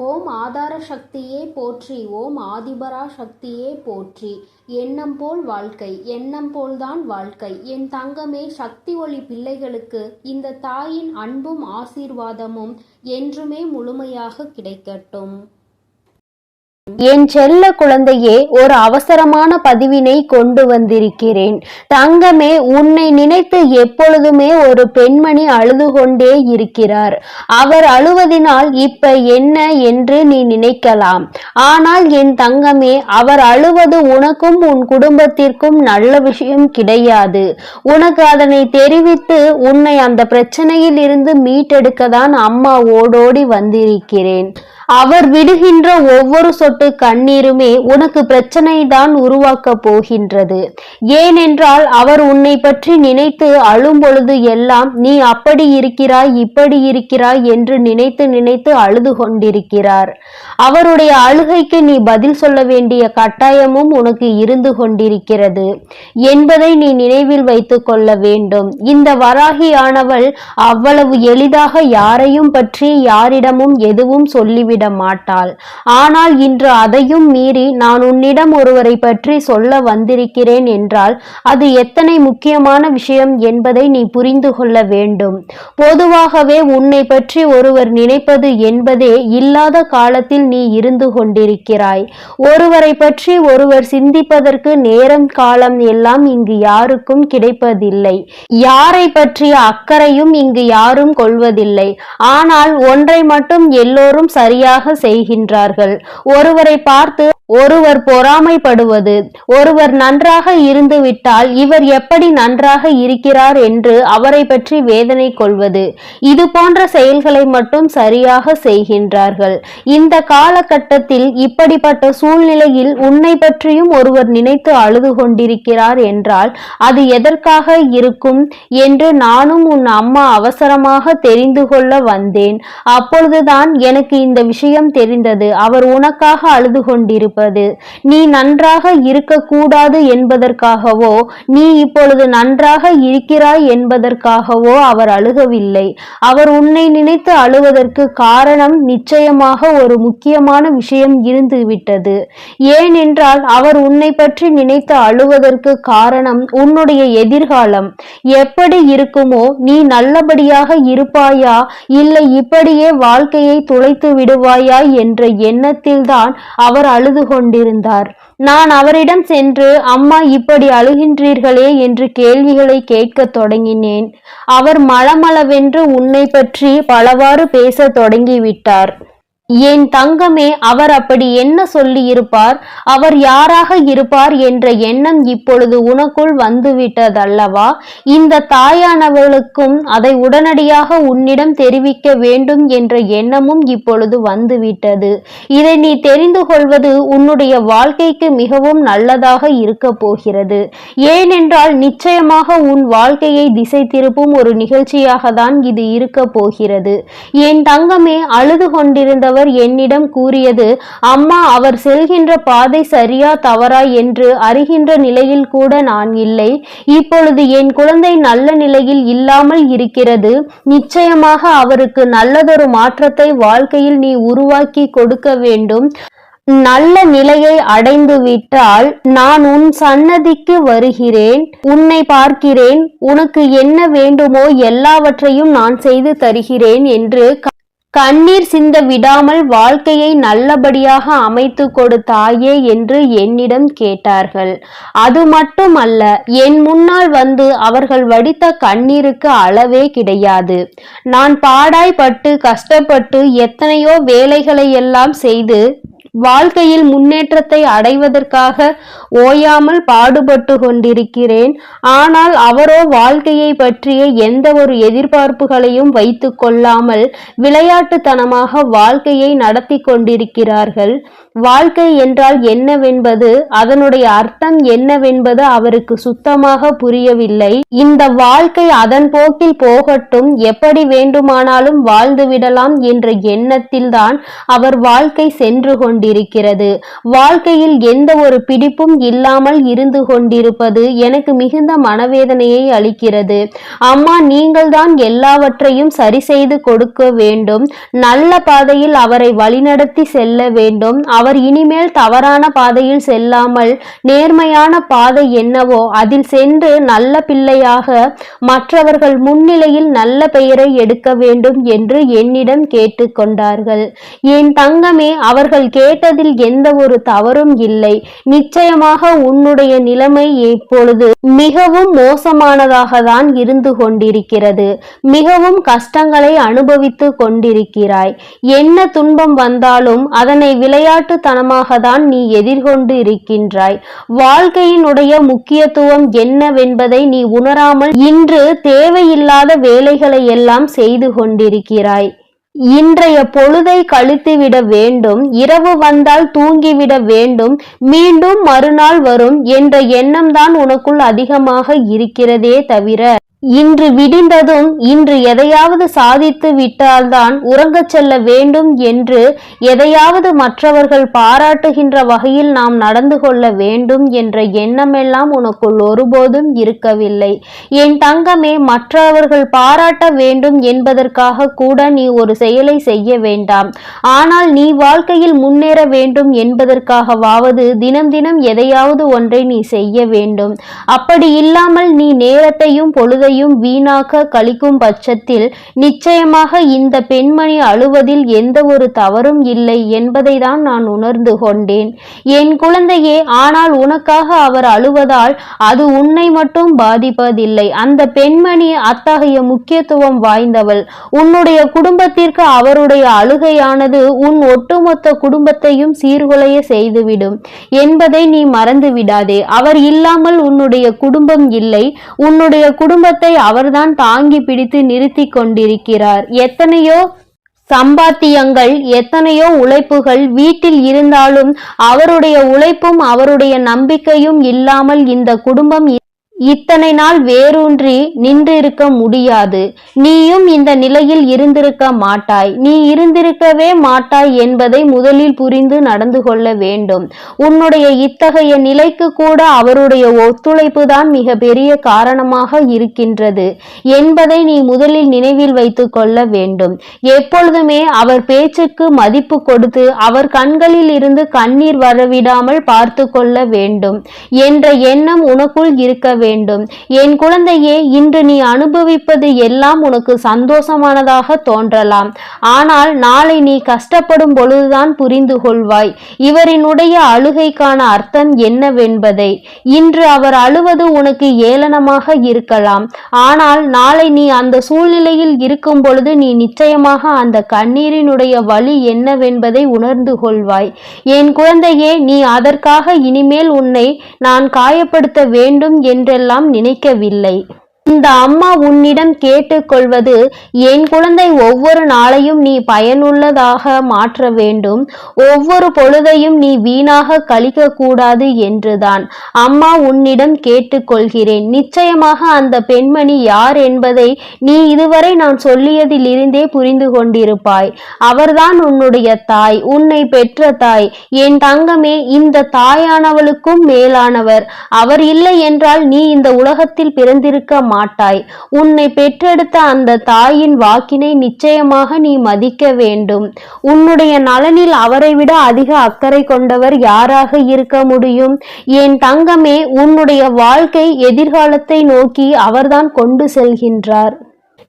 ஓம் ஆதார சக்தியே போற்றி ஓம் ஆதிபரா சக்தியே போற்றி. எண்ணம் போல் வாழ்க்கை எண்ணம் போல்தான் வாழ்க்கை. என் தங்கமே சக்தி ஒளி பிள்ளைகளுக்கு இந்த தாயின் அன்பும் ஆசீர்வாதமும் என்றுமே முழுமையாக கிடைக்கட்டும். என் செல்ல குழந்தையே ஒரு அவசரமான பதிவினை கொண்டு வந்திருக்கிறேன். தங்கமே உன்னை நினைத்து எப்பொழுதுமே ஒரு பெண்மணி அழுது கொண்டே இருக்கிறார். அவர் அழுவதினால் இப்ப என்ன என்று நீ நினைக்கலாம். ஆனால் என் தங்கமே அவர் அழுவது உனக்கும் உன் குடும்பத்திற்கும் நல்ல விஷயம் கிடையாது. உனக்கு அதனை தெரிவித்து உன்னை அந்த பிரச்சனையில் இருந்து மீட்டெடுக்க தான் அம்மா ஓடோடி வந்திருக்கிறேன். அவர் விடுகின்ற ஒவ்வொரு சொட்டு கண்ணீருமே உனக்கு பிரச்சனை தான் உருவாக்க போகின்றது. ஏனென்றால் அவர் உன்னை பற்றி நினைத்து அழும் பொழுது எல்லாம் நீ அப்படி இருக்கிறாய் இப்படி இருக்கிறாய் என்று நினைத்து நினைத்து அழுது கொண்டிருக்கிறார் அவருடைய அழுகைக்கு நீ பதில் சொல்ல வேண்டிய கட்டாயமும் உனக்கு இருந்து கொண்டிருக்கிறது. என்பதை நீ நினைவில் வைத்துக் கொள்ள வேண்டும். இந்த வராகியானவள் அவ்வளவு எளிதாக யாரையும் பற்றி யாரிடமும் எதுவும் சொல்லிவிட மாட்டாள் ஆனால் இன்று அதையும் மீறி நான் உன்னிடம் ஒருவரை பற்றி சொல்ல வந்திருக்கிறேன் என்றால் அது எத்தனை முக்கியமான விஷயம் என்பதை நீ புரிந்து கொள்ள வேண்டும். பொதுவாகவே உன்னை பற்றி ஒருவர் நினைப்பது என்பதே இல்லாத காலத்தில் நீ இருந்து கொண்டிருக்கிறாய். ஒருவரை பற்றி ஒருவர் சிந்திப்பதற்கு நேரம் காலம் எல்லாம் இங்கு யாருக்கும் கிடைப்பதில்லை. யாரை பற்றிய அக்கறையும் இங்கு யாரும் கொள்வதில்லை. ஆனால் ஒன்றை மட்டும் எல்லோரும் சரியாக செய்கின்றார்கள் ஒருவரை பார்த்து ஒருவர் பொறாமைப்படுவது ஒருவர் நன்றாக இருந்துவிட்டால் இவர் எப்படி நன்றாக இருக்கிறார் என்று அவரை பற்றி வேதனை கொள்வது. இது போன்ற செயல்களை மட்டும் சரியாக செய்கின்றார்கள். இந்த காலகட்டத்தில் இப்படிப்பட்ட சூழ்நிலையில் உன்னை பற்றியும் ஒருவர் நினைத்து அழுது கொண்டிருக்கிறார் என்றால் அது எதற்காக இருக்கும் என்று நானும் உன் அம்மா அவசரமாக தெரிந்து கொள்ள வந்தேன். அப்பொழுதுதான் எனக்கு இந்த விஷயம் தெரிந்தது. அவர் உனக்காக அழுது இருப்பது. நீ நன்றாக இருக்கக்கூடாது என்பதற்காகவோ நீ இப்பொழுது நன்றாக இருக்கிறாய் என்பதற்காகவோ அவர் அழுகவில்லை. அவர் உன்னை நினைத்து அழுவதற்கு காரணம் நிச்சயமாக ஒரு முக்கியமான விஷயம் இருந்துவிட்டது. ஏனென்றால் அவர் உன்னை பற்றி நினைத்து அழுவதற்கு காரணம் உன்னுடைய எதிர்காலம். எப்படி இருக்குமோ நீ நல்லபடியாக இருப்பாயா இல்லை இப்படியே வாழ்க்கையை துளைத்து விடுவாயா என்ற எண்ணத்தில்தான் அவர் அழுது கொண்டிருந்தார் நான் அவரிடம் சென்று அம்மா இப்படி அழுகின்றீர்களே என்று கேள்விகளை கேட்கத் தொடங்கினேன். அவர் மளமளவென்று உன்னை பற்றி பலவாறு பேசத் தொடங்கிவிட்டார். என் தங்கமே அவர் அப்படி என்ன சொல்லி இருப்பார் அவர் யாராக இருப்பார் என்ற எண்ணம் இப்பொழுது உனக்குள் வந்துவிட்டதல்லவா? இந்த தாயானவளுக்கும் அதை உடனடியாக உன்னிடம் தெரிவிக்க வேண்டும் என்ற எண்ணமும் இப்பொழுது வந்துவிட்டது. இதை நீ தெரிந்து கொள்வது உன்னுடைய வாழ்க்கைக்கு மிகவும் நல்லதாக இருக்க போகிறது. ஏனென்றால் நிச்சயமாக உன் வாழ்க்கையை திசை திருப்பும் ஒரு நிகழ்ச்சியாக தான் இது இருக்க போகிறது. என் தங்கமே அழுது கொண்டிருந்தவர் என்னிடம் கூறியது அம்மா அவர் செல்கின்ற பாதை சரியா தவறா என்று அறிகின்ற நிலையில் கூட நான் இல்லை. இப்பொழுது என் குழந்தை நல்ல நிலையில் இல்லாமல் இருக்கிறது. நிச்சயமாக அவருக்கு நல்லதொரு மாற்றத்தை வாழ்க்கையில் நீ உருவாக்கி கொடுக்க வேண்டும். நல்ல நிலையை அடைந்து விட்டால் நான் உன் சன்னதிக்கு வருகிறேன். உன்னை பார்க்கிறேன். உனக்கு என்ன வேண்டுமோ எல்லாவற்றையும் நான் செய்து தருகிறேன் என்று கண்ணீர் சிந்த விடாமல் வாழ்க்கையை நல்லபடியாக அமைத்து கொடு தாயே என்று என்னிடம் கேட்டார்கள். அது மட்டுமல்ல என் முன்னால் வந்து அவர்கள் வடித்த கண்ணீருக்கு அளவே கிடையாது. நான் பாடாய்பட்டு கஷ்டப்பட்டு எத்தனையோ வேலைகளை எல்லாம் செய்து வாழ்க்கையில் முன்னேற்றத்தை அடைவதற்காக ஓயாமல் பாடுபட்டு கொண்டிருக்கிறேன். ஆனால் அவரோ வாழ்க்கையை பற்றிய எந்த ஒரு எதிர்பார்ப்புகளையும் வைத்து கொள்ளாமல் விளையாட்டுத்தனமாக வாழ்க்கையை நடத்தி கொண்டிருக்கிறார்கள். வாழ்க்கை என்றால் என்னவென்பது அதனுடைய அர்த்தம் என்னவென்பது அவருக்கு சுத்தமாக புரியவில்லை. இந்த வாழ்க்கை அதன் போக்கில் போகட்டும் எப்படி வேண்டுமானாலும் வாழ்ந்து விடலாம் என்ற எண்ணத்தில்தான் அவர் வாழ்க்கை சென்று கொண்டிருக்கிறது. வாழ்க்கையில் எந்த ஒரு பிடிப்பும் இல்லாமல் இருந்து கொண்டிருப்பது எனக்கு மிகுந்த மனவேதனையை அளிக்கிறது. அம்மா நீங்கள்தான் எல்லாவற்றையும் சரி செய்து கொடுக்க வேண்டும். நல்ல பாதையில் அவரை வழிநடத்தி செல்ல வேண்டும். அவர் இனிமேல் தவறான பாதையில் செல்லாமல் நேர்மையான பாதை என்னவோ அதில் சென்று நல்ல பிள்ளையாக மற்றவர்கள் முன்னிலையில் நல்ல பெயரை எடுக்க வேண்டும் என்று என்னிடம் கேட்டுக்கொண்டார்கள் என் தங்கமே அவர்கள் கேட்டதில் எந்த ஒரு தவறும் இல்லை. நிச்சயமாக உன்னுடைய நிலைமை இப்பொழுது மிகவும் மோசமானதாக தான் இருந்து கொண்டிருக்கிறது. மிகவும் கஷ்டங்களை அனுபவித்து கொண்டிருக்கிறாய். என்ன துன்பம் வந்தாலும் அதனை விளையாட்டு தான் நீ எதிர்கொண்டு இருக்கின்றாய். வாழ்க்கையினுடைய முக்கியத்துவம் என்னவென்பதை நீ உணராமல் இன்று தேவையில்லாத வேலைகளை எல்லாம் செய்து கொண்டிருக்கிறாய். இன்றைய பொழுதை கழித்துவிட வேண்டும் இரவு வந்தால் தூங்கிவிட வேண்டும் மீண்டும் மறுநாள் வரும் என்ற எண்ணம்தான் உனக்குள் அதிகமாக இருக்கிறதே தவிர. இன்று விடிந்ததும் இன்று எதையாவது சாதித்து விட்டால்தான் உறங்கச் செல்ல வேண்டும் என்று எதையாவது மற்றவர்கள் பாராட்டுகின்ற வகையில் நாம் நடந்து கொள்ள வேண்டும் என்ற எண்ணமெல்லாம் உனக்குள் ஒருபோதும் இருக்கவில்லை. என் தங்கமே மற்றவர்கள் பாராட்ட வேண்டும் என்பதற்காக கூட நீ ஒரு செயலை செய்ய வேண்டாம். ஆனால் நீ வாழ்க்கையில் முன்னேற வேண்டும் என்பதற்காகவாவது தினம் தினம் எதையாவது ஒன்றை நீ செய்ய வேண்டும். அப்படி இல்லாமல் நீ நேரத்தையும் பொழுதையும் வீணாக கழிக்கும் பட்சத்தில் நிச்சயமாக இந்த பெண்மணி அழுவதில் எந்த ஒரு தவறும் இல்லை என்பதை தான் நான் உணர்ந்து கொண்டேன். என் குழந்தையே ஆனால் உனக்காக அவர் அழுவதால் அது உன்னை மட்டும் பாதிப்பதில்லை. அந்த பெண்மணி அத்தகைய முக்கியத்துவம் வாய்ந்தவள். உன்னுடைய குடும்பத்திற்கு அவருடைய அழுகையானது உன் ஒட்டுமொத்த குடும்பத்தையும் சீர்குலைய செய்துவிடும் என்பதை நீ மறந்து விடாதே அவர் இல்லாமல் உன்னுடைய குடும்பம் இல்லை. உன்னுடைய குடும்பத்தை அவர்தான் தாங்கி பிடித்து நிறுத்தி கொண்டிருக்கிறார். எத்தனையோ சம்பாத்தியங்கள் எத்தனையோ உழைப்புகள் வீட்டில் இருந்தாலும் அவருடைய உழைப்பும் அவருடைய நம்பிக்கையும் இல்லாமல் இந்த குடும்பம் இத்தனை நாள் வேரூன்றி நின்றிருக்க முடியாது. நீயும் இந்த நிலையில் இருந்திருக்க மாட்டாய். நீ இருந்திருக்கவே மாட்டாய் என்பதை முதலில் புரிந்து நடந்து கொள்ள வேண்டும். உன்னுடைய இத்தகைய நிலைக்கு கூட அவருடைய ஒத்துழைப்பு தான் மிக பெரிய காரணமாக இருக்கின்றது. என்பதை நீ முதலில் நினைவில் வைத்துக் கொள்ள வேண்டும். எப்பொழுதுமே அவர் பேச்சுக்கு மதிப்பு கொடுத்து அவர் கண்களில் இருந்து கண்ணீர் வரவிடாமல் பார்த்து கொள்ள வேண்டும். என்ற எண்ணம் உனக்குள் இருக்க வேண்டும் என் குழந்தையே இன்று நீ அனுபவிப்பது எல்லாம் உனக்கு சந்தோஷமானதாக தோன்றலாம். ஆனால் நாளை நீ கஷ்டப்படும் பொழுதுதான் புரிந்து கொள்வாய். இவரினுடைய அழுகைக்கான அர்த்தம் என்னவென்பதை. இன்று அவர் அழுவது உனக்கு ஏளனமாக இருக்கலாம். ஆனால் நாளை நீ அந்த சூழ்நிலையில் இருக்கும் பொழுது நீ நிச்சயமாக அந்த கண்ணீரினுடைய வழி என்னவென்பதை உணர்ந்து கொள்வாய். என் குழந்தையே நீ அதற்காக இனிமேல் உன்னை நான் காயப்படுத்த வேண்டும் என்றெல்லாம் என்றெல்லாம் நினைக்கவில்லை. இந்த அம்மா உன்னிடம் கேட்டுக்கொள்வது என் குழந்தை ஒவ்வொரு நாளையும் நீ பயனுள்ளதாக மாற்ற வேண்டும். ஒவ்வொரு பொழுதையும் நீ வீணாக கழிக்க கூடாது என்றுதான் அம்மா உன்னிடம் கேட்டுக்கொள்கிறேன். நிச்சயமாக அந்த பெண்மணி யார் என்பதை நீ இதுவரை நான் சொல்லியதிலிருந்தே புரிந்து கொண்டிருப்பாய். அவர்தான் உன்னுடைய தாய் உன்னை பெற்ற தாய். என் தங்கமே இந்த தாயானவளுக்கும் மேலானவர். அவர் இல்லை என்றால் நீ இந்த உலகத்தில் பிறந்திருக்க மாட்டாய் உன்னை பெற்றெடுத்த அந்த தாயின் வாக்கினை நிச்சயமாக நீ மதிக்க வேண்டும். உன்னுடைய நலனில் அவரை விட அதிக அக்கறை கொண்டவர் யாராக இருக்க முடியும்? என் தங்கமே உன்னுடைய வாழ்க்கை எதிர்காலத்தை நோக்கி அவர்தான் கொண்டு செல்கின்றார்.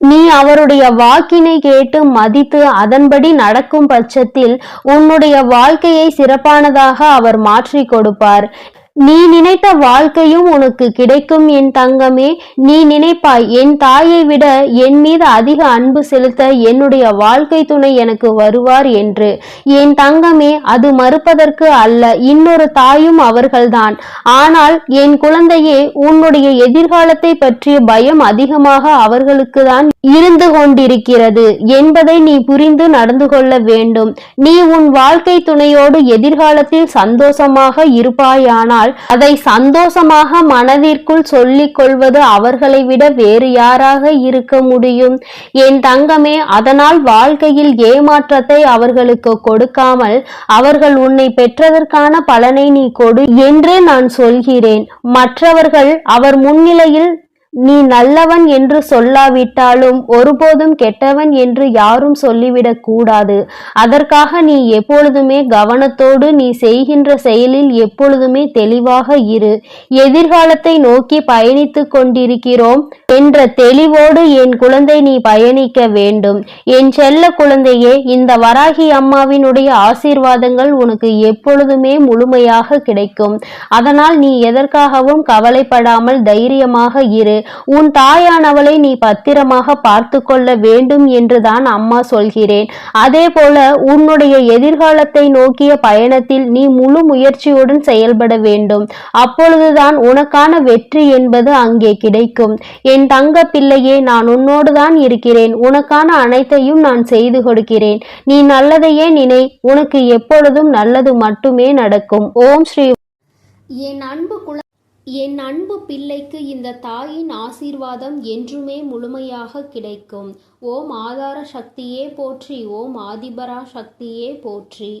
நீ அவருடைய வாக்கினை கேட்டு மதித்து அதன்படி நடக்கும் பட்சத்தில் உன்னுடைய வாழ்க்கையை சிறப்பானதாக அவர் மாற்றி கொடுப்பார். நீ நினைத்த வாழ்க்கையும் உனக்கு கிடைக்கும் என் தங்கமே. நீ நினைப்பாய் என் தாயை விட என் மீது அதிக அன்பு செலுத்த என்னுடைய வாழ்க்கை துணை எனக்கு வருவார் என்று. என் தங்கமே அது மறுப்பதற்கு அல்ல இன்னொரு தாயும் அவர்கள்தான். ஆனால் என் குழந்தையே உன்னுடைய எதிர்காலத்தை பற்றிய பயம் அதிகமாக அவர்களுக்கு தான் இருந்து கொண்டிருக்கிறது என்பதை நீ புரிந்து நடந்து கொள்ள வேண்டும். நீ உன் வாழ்க்கை துணையோடு எதிர்காலத்தில் சந்தோஷமாக இருப்பாயானால் அதை சந்தோஷமாக மனதிற்குள் சொல்லிக் கொள்வது அவர்களை விட வேறு யாராக இருக்க முடியும்? என் தங்கமே அதனால் வாழ்க்கையில் ஏமாற்றத்தை அவர்களுக்கு கொடுக்காமல் அவர்கள் உன்னை பெற்றதற்கான பலனை நீ கொடு என்று நான் சொல்கிறேன். மற்றவர்கள் அவர் முன்னிலையில் நீ நல்லவன் என்று சொல்லாவிட்டாலும் ஒருபோதும் கெட்டவன் என்று யாரும் சொல்லிவிடக் கூடாது. அதற்காக நீ எப்பொழுதுமே கவனத்தோடு நீ செய்கின்ற செயலில் எப்பொழுதுமே தெளிவாக இரு. எதிர்காலத்தை நோக்கி பயணித்துக் கொண்டிருக்கிறோம் என்ற தெளிவோடு என் குழந்தை நீ பயணிக்க வேண்டும். என் செல்ல குழந்தையே இந்த வராகி அம்மாவினுடைய ஆசீர்வாதங்கள் உனக்கு எப்பொழுதுமே முழுமையாக கிடைக்கும். அதனால் நீ எதற்காகவும் கவலைப்படாமல் தைரியமாக இரு. உன் தாயானவளை நீ பத்திரமாக பார்த்து கொள்ள வேண்டும் என்றுதான் அம்மா சொல்கிறேன். அதே போல உன்னுடைய எதிர்காலத்தை நோக்கிய பயணத்தில் நீ முழு முயற்சியுடன் செயல்பட வேண்டும். அப்பொழுதுதான் உனக்கான வெற்றி என்பது அங்கே கிடைக்கும். என் தங்க பிள்ளையே நான் உன்னோடு தான் இருக்கிறேன். உனக்கான அனைத்தையும் நான் செய்து கொடுக்கிறேன். நீ நல்லதையே நினை. உனக்கு எப்பொழுதும் நல்லது மட்டுமே நடக்கும். ஓம் ஸ்ரீ என் அன்பு குல என் அன்பு பிள்ளைக்கு இந்த தாயின் ஆசீர்வாதம் என்றுமே முழுமையாக கிடைக்கும். ஓம் ஆதார சக்தியே போற்றி ஓம் ஆதிபரா சக்தியே போற்றி.